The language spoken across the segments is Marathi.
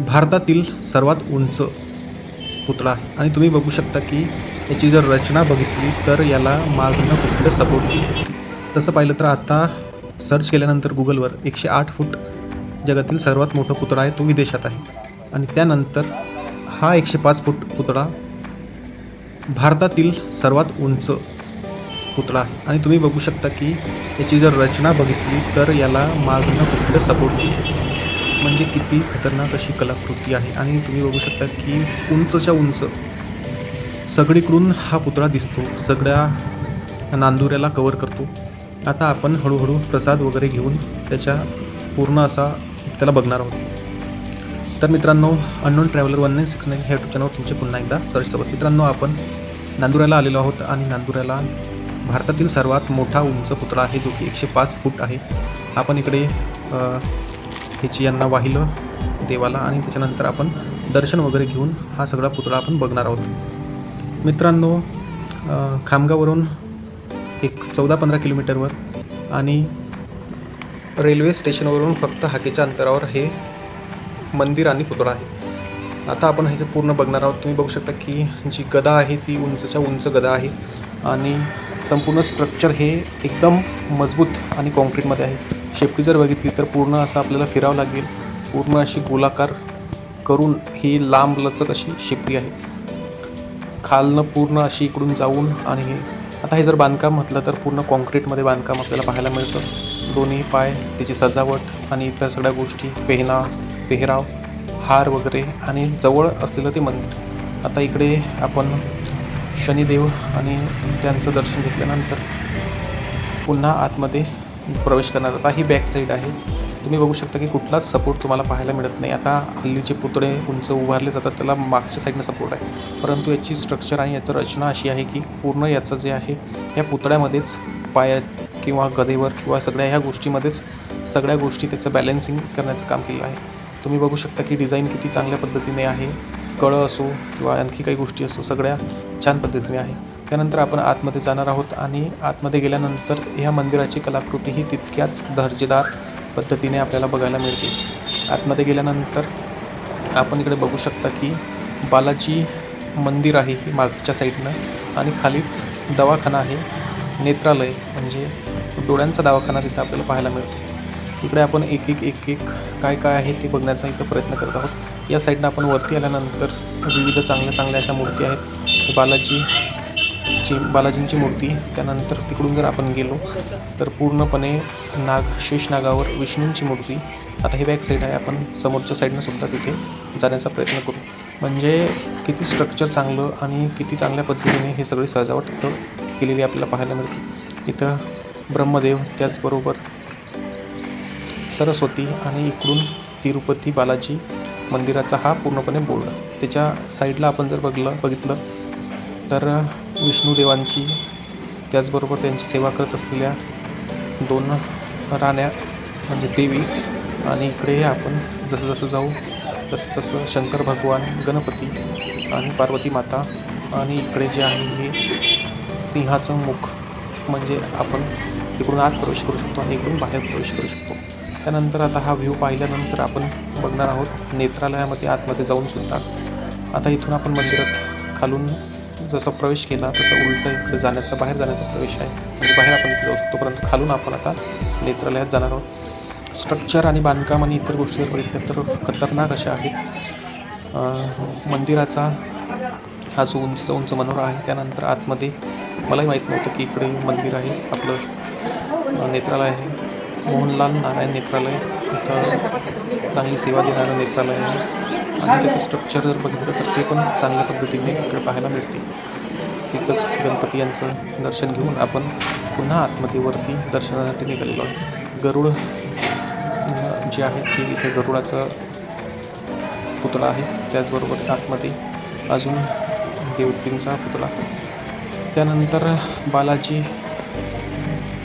भारतातील सर्वात उंच पुतळा आहे. आणि तुम्ही बघू शकता की याची जर रचना बघितली तर याला मागणं कुठलं सपोर्ट तसं पाहिलं तर आता सर्च केल्यानंतर गुगलवर एकशे आठ फूट जगातील सर्वात मोठा पुतळा आहे तो विदेशात आहे. आणि त्यानंतर हा एकशे पाच फूट पुतळा भारतातील सर्वात उंच पुतळा आहे. आणि तुम्ही बघू शकता की याची जर रचना बघितली तर याला मागणं कुठलं सपोर्ट म्हणजे किती खतरनाक अशी कलाकृती आहे. आणि तुम्ही बघू शकता की उंचच्या उंच सगळीकडून हा पुतळा दिसतो. सगळ्या नांदुऱ्याला कवर करतो. आता आपण हळूहळू प्रसाद वगैरे घेऊन त्याच्या पूर्ण असा त्याला बघणार आहोत. तर मित्रांनो unknown traveller one nine six nine ह्या यूट्यूब चॅनलवर तुमचे पुन्हा एकदा सर्च सोबत मित्रांनो आपण नांदुऱ्याला आलेलो आहोत आणि नांदुऱ्याला भारतातील सर्वात मोठा उंच पुतळा आहे जो की एकशे पाच फूट आहे. आपण इकडे ह्याची यांना वाहिलं देवाला आणि त्याच्यानंतर आपण दर्शन वगैरे घेऊन हा सगळा पुतळा आपण बघणार आहोत. मित्रांनो खामगावरून खामगाववरून एक चौदा पंधरा किलोमीटरवर आणि रेल्वे स्टेशनवरून फक्त हाकेच्या अंतरावर हे मंदिर आणि पुतळा आहे. आता आपण ह्याचं पूर्ण बघणार आहोत तुम्ही बघू शकता की जी गदा आहे ती उंचच्या उंच गदा आहे आणि संपूर्ण स्ट्रक्चर हे एकदम मजबूत आणि कॉन्क्रीटमध्ये आहे. शेपटी जर बघितली तर पूर्ण असं आपल्याला फिरावं लागेल. पूर्ण अशी गोलाकार करून ही लांब लचक अशी शेपटी आहे. खालनं पूर्ण अशी इकडून जाऊन आणि हे आता हे जर बांधकाम म्हटलं तर पूर्ण कॉन्क्रीटमध्ये बांधकाम आपल्याला पाहायला मिळतं. दोन्ही पाय त्याची सजावट आणि इतर सगळ्या गोष्टी पेहना पेहराव हार वगैरे आणि जवळ असलेलं ते मंदिर. आता इकडे आपण शनिदेव आणि त्यांचं दर्शन घेतल्यानंतर पुन्हा आतमध्ये प्रवेश करणार. आता ही बॅक साईड आहे. तुम्ही बघू शकता की कुठलाच सपोर्ट तुम्हाला पाहायला मिळत नाही. आता हल्लीचे पुतळे उंच उभारले जातात. त्याला मागच्या साईडनं सपोर्ट आहे. परंतु याची स्ट्रक्चर आणि याचं रचना अशी आहे की पूर्ण याचं जे आहे या पुतळ्यामध्येच पाया किंवा गदेवर किंवा सगळ्या ह्या गोष्टीमध्येच सगळ्या गोष्टी त्याचं बॅलन्सिंग करण्याचं काम केलं आहे. तुम्ही बघू शकता की डिझाईन किती चांगल्या पद्धतीने आहे. कळं असो किंवा आणखी काही गोष्टी असो सगळ्या छान पद्धतीने आहे. त्यानंतर आपण आतमध्ये जाणार आहोत आणि आतमध्ये गेल्यानंतर ह्या मंदिराची कलाकृती ही तितक्याच दर्जेदार पद्धतीने आपल्याला बघायला मिळते. आतमध्ये गेल्यानंतर आपण इकडे बघू शकता की बालाजी मंदिर आहे ही मागच्या साईडनं आणि खालीच दवाखाना आहे. नेत्रालय म्हणजे डोळ्यांचा दवाखाना तिथं आपल्याला पाहायला मिळतो. इकडे आपण एक एक एक एक काय काय आहे ते बघण्याचा इथं प्रयत्न करत आहोत. या साईडनं आपण वरती आल्यानंतर विविध चांगल्या चांगल्या अशा मूर्ती आहेत. बालाजी ची बालाजींची मूर्ती त्यानंतर तिकडून जर आपण गेलो तर पूर्णपणे नाग शेष नागावर विष्णूंची मूर्ती. आता ही बॅक साईड आहे. आपण समोरच्या साईडनं सुद्धा तिथे जाण्याचा प्रयत्न करू. म्हणजे किती स्ट्रक्चर चांगलं आणि किती चांगल्या पद्धतीने हे सगळी सजावट इथं केलेली आपल्याला पाहायला मिळते. इथं ब्रह्मदेव त्याचबरोबर सरस्वती आणि इकडून तिरुपती बालाजी मंदिराचा हा पूर्णपणे बोर्ड. त्याच्या साईडला आपण जर बघलं बघितलं तर विष्णुदेवांची त्याचबरोबर त्यांची सेवा करत असलेल्या दोन राण्या म्हणजे देवी आणि इकडे आपण जसं जसं जाऊ तसं तसं शंकर भगवान गणपती आणि पार्वती माता आणि इकडे जे आहे हे सिंहाचं मुख म्हणजे आपण इकडून आत प्रवेश करू शकतो आणि इकडून बाहेर प्रवेश करू शकतो. त्यानंतर आता हा व्ह्यू पाहिल्यानंतर आपण बघणार आहोत नेत्रालयामध्ये आतमध्ये जाऊन सुद्धा. आता इथून आपण मंदिरात खालून जसा प्रवेश केला तसं उलटं इकडे जाण्याचा बाहेर जाण्याचा प्रवेश आहे. म्हणजे बाहेर आपण इकडे जाऊ शकतो परंतु खालून आपण आता नेत्रालयात जाणार आहोत. स्ट्रक्चर आणि बांधकाम आणि इतर गोष्टी जर बघितल्या तर खतरनाक अशा आहेत. मंदिराचा हा जो उंचचा उंच मनोरा आहे. त्यानंतर आतमध्ये मलाही माहीत नव्हतं की इकडे मंदिर आहे. आपलं नेत्रालय आहे. मोहनलाल नारायण नेत्रालय. इथं चांगली सेवा देणारं नेत्रालय आहे. आणि त्याचं स्ट्रक्चर जर बघितलं तर ते पण चांगल्या पद्धतीने इकडे पाहायला मिळते. तिथंच गणपती यांचं दर्शन घेऊन आपण पुन्हा आत्मतेवरती दर्शनासाठी निघालेलो आहे गरुड जे आहे ते इथे गरुडाचं पुतळा आहे. त्याचबरोबर आतमध्ये अजून देवतींचा पुतळा. त्यानंतर बालाजी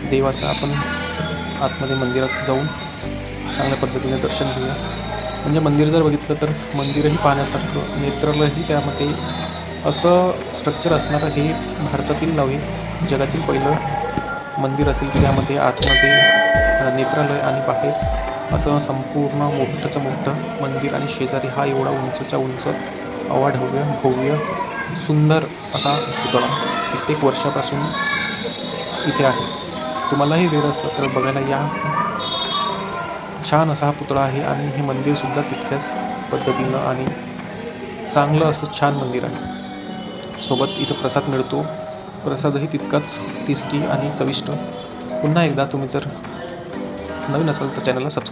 देवाचा आपण आतमध्ये मंदिरात जाऊन चांगल्या पद्धतीने दर्शन घेऊया. म्हणजे मंदिर जर बघितलं तर मंदिरही पाहण्यासारखं नेत्रालयही त्यामध्ये असं स्ट्रक्चर असणारं हे भारतातील नव्हे जगातील पहिलं मंदिर असेल की त्यामध्ये आतमध्ये नेत्रालय आणि बाहेर असं संपूर्ण मोठंचं मोठं मंदिर आणि शेजारी हा एवढा उंचच्या उंच अवाढव्य भव्य सुंदर असा पुतळा कित्येक वर्षापासून इथे आहे. तुम्हालाही वेळ असला तर बघायला या. छान असा हा पुतळा आहे आणि हे मंदिरसुद्धा तितक्याच पद्धतीनं आणि चांगलं असं छान मंदिर आहे. सोबत इथं प्रसाद मिळतो. प्रसादही तितकाच टेस्टी आणि चविष्ट. पुन्हा एकदा तुम्ही जर नवीन असाल तर चॅनलला सबस्क्राईब